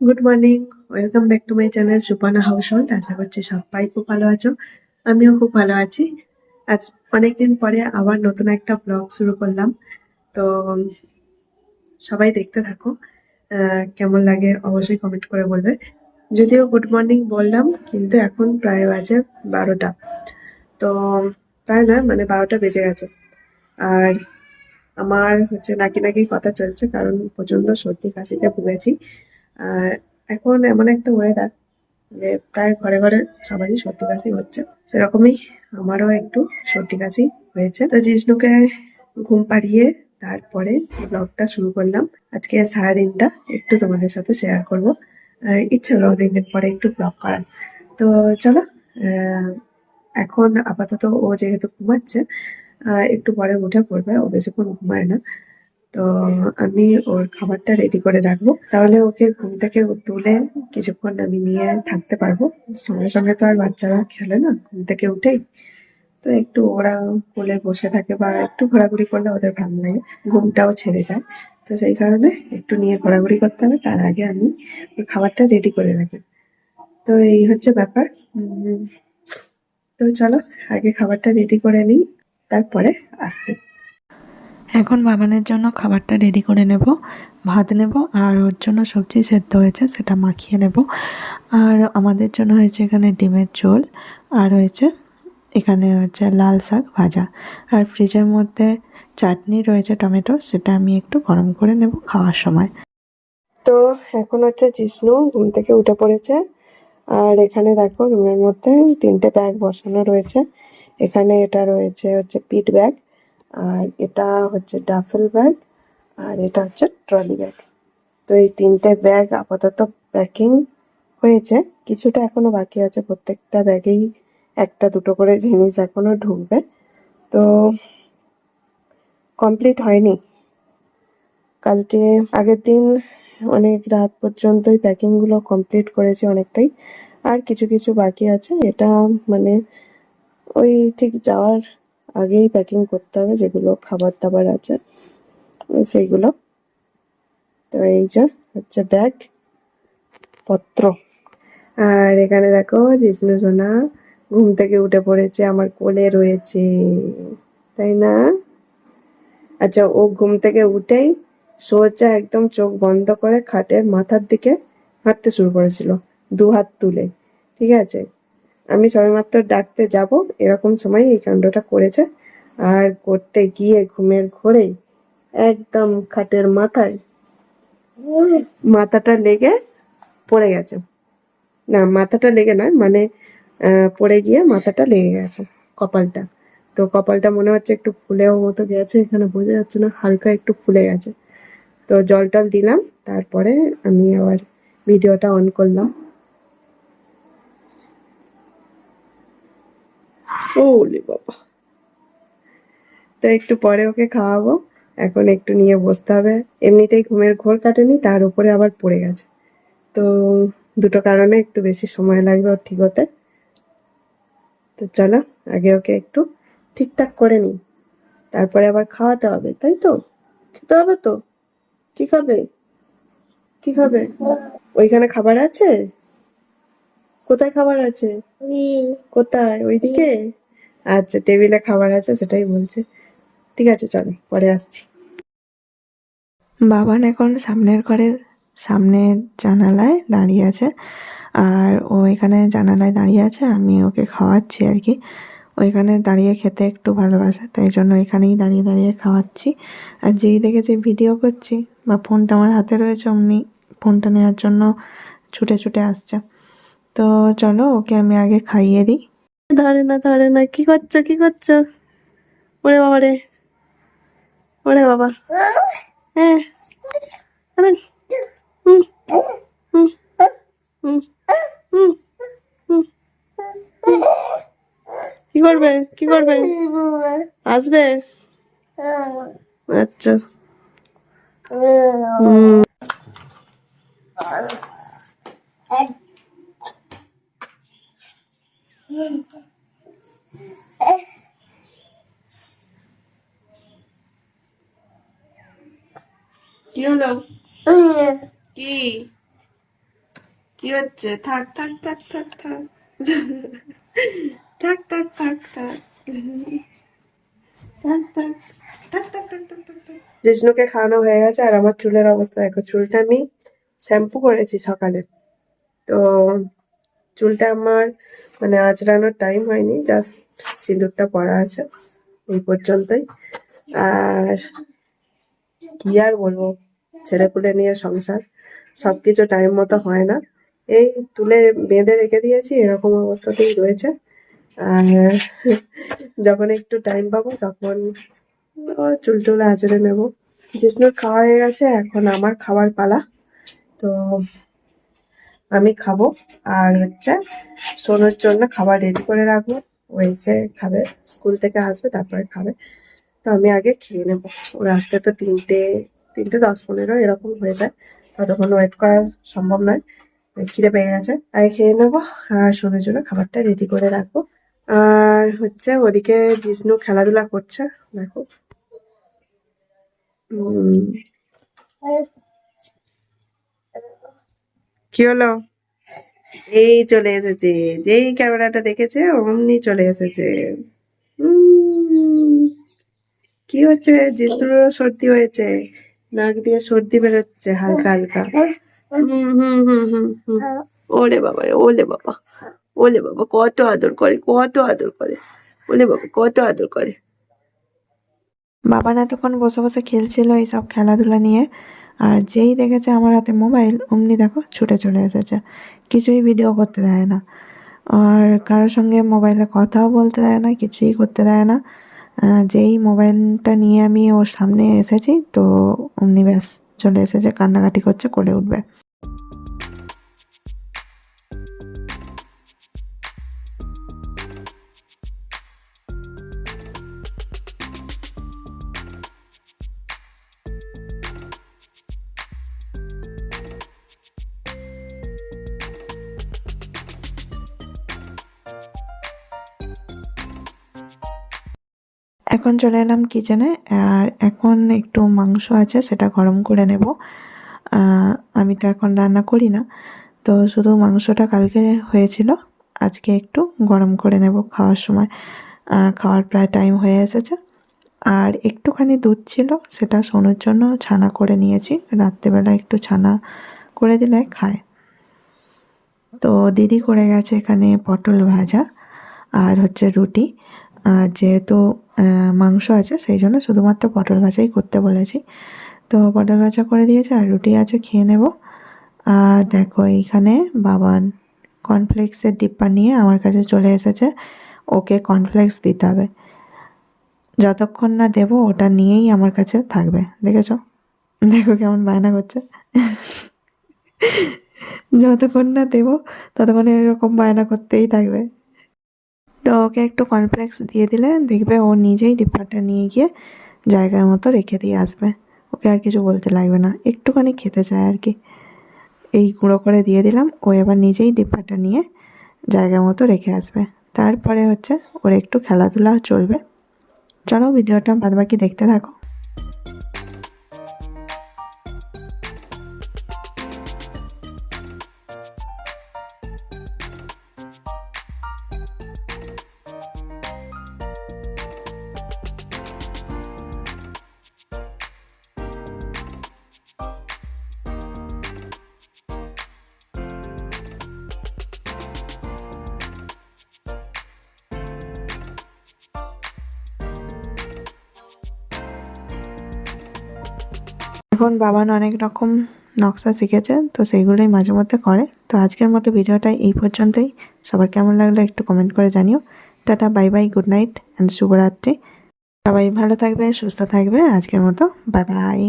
Good morning welcome back to my channel Supana household আশা করছি সবাই খুব ভালো আছো। আমিও খুব ভালো আছি। আজ অনেকদিন পরে আবার নতুন একটা ব্লগ শুরু করলাম। তো সবাই দেখতে থাকো। কেমন লাগে অবশ্যই কমেন্ট করে বলবে। যদিও গুড মর্নিং বললাম, কিন্তু এখন প্রায় বাজে বারোটা। তো, প্রায় নয় মানে বারোটা বেজে গেছে। আর আমার হচ্ছে নাকি নাকি কথা চলছে, কারণ প্রচণ্ড সর্দি কাশিতে ভুগেছি। আর এখন এমন একটা ওয়েদার যে প্রায় ঘরে ঘরে সবারই সর্দি কাশি হচ্ছে। সেরকমই আমারও একটু সর্দি কাশি হয়েছে। তো জিষ্ণুকে ঘুম পাড়িয়ে তারপরে ব্লগটা শুরু করলাম। আজকে সারাদিনটা একটু তোমাদের সাথে শেয়ার করব। ইচ্ছে হলো অনেকদিন পরে একটু ব্লগ করার। তো চলো এখন আপাতত ও যেহেতু ঘুমাচ্ছে একটু পরে উঠে পড়বে, ও বেশিক্ষণ ঘুমায় না। তো আমি ওর খাবারটা রেডি করে রাখব। তাহলে ওকে ঘুম থেকে তুলে কিছুক্ষণ আমি নিয়ে থাকতে পারব। সঙ্গে সঙ্গে তো আর বাচ্চারা খেলে না, ঘুম থেকে উঠেই। তো একটু ওরা কোলে বসে থাকে বা একটু ঘোরাঘুরি করলে ওদের ভালো লাগে, ঘুমটাও ছেড়ে যায়। তো সেই কারণে একটু নিয়ে ঘোরাঘুরি করতে হবে, তার আগে আমি ওর খাবারটা রেডি করে রাখি। তো এই হচ্ছে ব্যাপার। তো চলো, আগে খাবারটা রেডি করে নিই, তারপরে আসছি। এখন বাবানের জন্য খাবারটা রেডি করে নেব, ভাত নেব, আর ওর জন্য সবজি সেদ্ধ হয়েছে, সেটা মাখিয়ে নেব। আর আমাদের জন্য হয়েছে এখানে ডিমের ঝোল, আর হয়েছে এখানে হচ্ছে লাল শাক ভাজা। আর ফ্রিজের মধ্যে চাটনি রয়েছে টমেটো, সেটা আমি একটু গরম করে নেব খাওয়ার সময়। তো এখন হচ্ছে জিষ্ণু ঘুম থেকে উঠে পড়েছে, আর এখানে দেখো রুমের মধ্যে তিনটে ব্যাগ বসানো রয়েছে। এখানে এটা রয়েছে হচ্ছে পিট ব্যাগ আর এটা হচ্ছে ডাফেল ব্যাগ আর এটা হচ্ছে ট্রলি ব্যাগ তো এই তিনটে ব্যাগ আপাতত প্যাকিং হয়েছে। কিছুটা এখনও বাকি আছে, প্রত্যেকটা ব্যাগেই একটা দুটো করে জিনিস এখনও ঢুকবে। তো কমপ্লিট হয়নি। কালকে আগের দিন অনেক রাত পর্যন্তই প্যাকিংগুলো কমপ্লিট করেছি অনেকটাই। আর কিছু কিছু বাকি আছে। এটা মানে ওই ঠিক যাওয়ার আগেই প্যাকিং করতে হবে, যেগুলো খাবার দাবার আছে, সেইগুলো। তো এই যে হচ্ছে ব্যাগ পত্র। আর এখানে দেখো জিষ্ণু সোনা ঘুম থেকে উঠে পড়েছে, আমার কোলে রয়েছে, তাই না? আচ্ছা ও ঘুম থেকে উঠেই সোজা একদম চোখ বন্ধ করে খাটের মাথার দিকে হাঁটতে শুরু করেছিল দু হাত তুলে, ঠিক আছে? আমি সবেমাত্র ডাকতে যাব, এরকম সময় এই কাণ্ডটা করেছে। আর করতে গিয়ে ঘুমের ঘোরেই একদম খাটের মাথায় মাথাটা লেগে পড়ে গেছে। না, মাথাটা লেগে নয় মানে পড়ে গিয়ে মাথাটা লেগে গেছে কপালটা। তো কপালটা মনে হচ্ছে একটু ফুলেও মতো গেছে, এখানে বোঝা যাচ্ছে না, হালকা একটু ফুলে গেছে। তো জল টল দিলাম, তারপরে আমি আবার ভিডিওটা অন করলাম। ওলে বাবা তো একটু পরে ওকে খাওয়াবো। এখন একটু নিয়ে বসতে হবে। এমনিতেই ঘুমের ঘোর কাটেনি তার উপরে আবার পড়ে গেছে। তো দুটো কারণে একটু বেশি সময় লাগবে ওর ঠিক হতে। তো চলো আগে ওকে একটু ঠিকঠাক করে নিই। তারপরে আবার খাওয়াতে হবে তাই তো? খেতে হবে তো? কি খাবে? কি খাবে? ওইখানে খাবার আছে? কোথায় খাবার আছে? কোথায়? ওইদিকে? আচ্ছা টেবিলে খাবার আছে সেটাই বলছে। ঠিক আছে, চলো, পরে আসছি। বাবান এখন সামনের ঘরে সামনের জানালায় দাঁড়িয়ে আছে। আর ও এখানে জানালায় দাঁড়িয়ে আছে, আমি ওকে খাওয়াচ্ছি আর কি। ওইখানে দাঁড়িয়ে খেতে একটু ভালোবাসে, তাই জন্য এখানেই দাঁড়িয়ে দাঁড়িয়ে খাওয়াচ্ছি। আর যেই দেখেছি ভিডিও করছি, বা ফোনটা আমার হাতে রয়েছে অমনি, ফোনটা নেওয়ার জন্য ছুটে ছুটে আসছে। তো চলো, ওকে আমি আগে খাইয়ে দিই। ধরে না ধরে না। কি করছ কি করছ? ওরে বাবা রে। ওরে বাবা। হ্যাঁ। হুম, হুম, হুম, হুম, হুম। কি করবে? কি করবে? আসবে? আচ্ছা। হুম কি হলো কি কি হচ্ছে থাক থাক থাক থাক থাক থাক থাক থাক থাক জিষ্ণুকে খাওয়ানো হয়ে গেছে আর আমার চুলের অবস্থা দেখো চুলটা আমি শ্যাম্পু করেছি সকালে তো চুলটা আমার মানে আঁচড়ানোর টাইম হয়নি জাস্ট সিঁদুরটা পরা আছে এই পর্যন্তই আর কি আর বলব ছেলে পুলে নিয়ে সংসার, সবকিছু টাইম মতো হয় না। এই তুলে বেঁধে রেখে দিয়েছি, এরকম অবস্থাতেই রয়েছে। আর যখন একটু টাইম পাবো তখন চুল টুল আঁচড়ে নেব। জিষ্ণুর খাওয়া হয়ে গেছে, এখন আমার খাবার পালা। তো আমি খাব, আর হচ্ছে সোনোর জন্য খাবার রেডি করে রাখব। ও এসে খাবে স্কুল থেকে আসবে, তারপরে খাবে। তো আমি আগে খেয়ে নেব। ওর আসতে তো তিনটে তিনটে, দশ, পনেরো, এরকম হয়ে যায়। ততক্ষণ ওয়েট করা সম্ভব নয়। খিদে পেয়ে গেছে। আগে খেয়ে নেব আর সোনুর জন্য খাবারটা রেডি করে রাখব। আর হচ্ছে ওদিকে জিষ্ণু খেলাধুলা করছে, দেখো। কি হলো? এই চলে এসেছে। যেই ক্যামেরাটা দেখেছে, অমনি চলে এসেছে। কি হচ্ছে? জিষ্ণুরও সর্দি হয়েছে। নাক দিয়ে সর্দি বেরোচ্ছে হালকা হালকা। হুম হুম হুম হুম হুম। ওলে বাবা ওলে বাবা। ওলে বাবা কত আদর করে কত আদর করে। ওলে বাবা কত আদর করে। বাবা না তখন বসে বসে খেলছিল এইসব খেলাধুলা নিয়ে। আর যেই দেখেছে আমার হাতে মোবাইল অমনি দেখো ছুটে চলে এসেছে। কিছুই ভিডিও করতে দেয় না। আর কারোর সঙ্গে মোবাইলে কথাও বলতে দেয় না কিছুই করতে দেয় না। যেই মোবাইলটা নিয়ে আমি ওর সামনে এসেছি, তো অমনি ব্যাস চলে এসেছে, কান্নাকাটি করছে, কোলে উঠবে। এখন চলে এলাম কিচেনে আর এখন একটু মাংস আছে, সেটা গরম করে নেব। আমি তো এখন রান্না করি না, তো শুধু মাংসটা কালকে হয়েছিল, আজকে একটু গরম করে নেব খাওয়ার সময়। খাওয়ার প্রায় টাইম হয়ে এসেছে। আর একটুখানি দুধ ছিল, সেটা সোনুর জন্য ছানা করে নিয়েছি, রাত্রেবেলা একটু ছানা করে দিলে খায়। তো দিদি করে গেছে এখানে পটল ভাজা, আর হচ্ছে রুটি। যেহেতু মাংস আছে, সেই জন্য শুধুমাত্র পটল ভাজাই করতে বলেছি। তো পটল ভাজা করে দিয়েছে আর রুটি আছে, খেয়ে নেব। আর দেখো, এইখানে বাবান কর্নফ্লেক্সের ডিব্বা নিয়ে আমার কাছে চলে এসেছে। ওকে কর্নফ্লেক্স দিতে হবে। যতক্ষণ না দেবো, ওটা নিয়েই আমার কাছে থাকবে। দেখেছ? দেখো কেমন বায়না করছে। যতক্ষণ না দেবো, ততক্ষণ এরকম বায়না করতেই থাকবে। তো ওকে একটু কনফ্লেক্স দিয়ে দিলে দেখবে ও নিজেই ডিব্বাটা নিয়ে গিয়ে জায়গার মতো রেখে দিয়ে আসবে। ওকে আর কিছু বলতে লাগবে না। একটুখানি খেতে চায় আর কি। এই গুঁড়ো করে দিয়ে দিলাম। ও এবার নিজেই ডিব্বাটা নিয়ে জায়গার মতো রেখে আসবে। তারপরে হচ্ছে ওর একটু খেলাধুলা চলবে। চলো ভিডিওটা বাদবাকি দেখতে থাকো। এখন বাবান অনেক রকম নকশা শিখেছে, তো সেইগুলোই মাঝে মধ্যে করে। তো আজকের মতো ভিডিওটা এই পর্যন্তই। সবার কেমন লাগল একটু কমেন্ট করে জানিও। Tata bye bye good night and শুভরাত্রি। সবাই ভালো থাকবে, সুস্থ থাকবে। আজকের মতো বাই বাই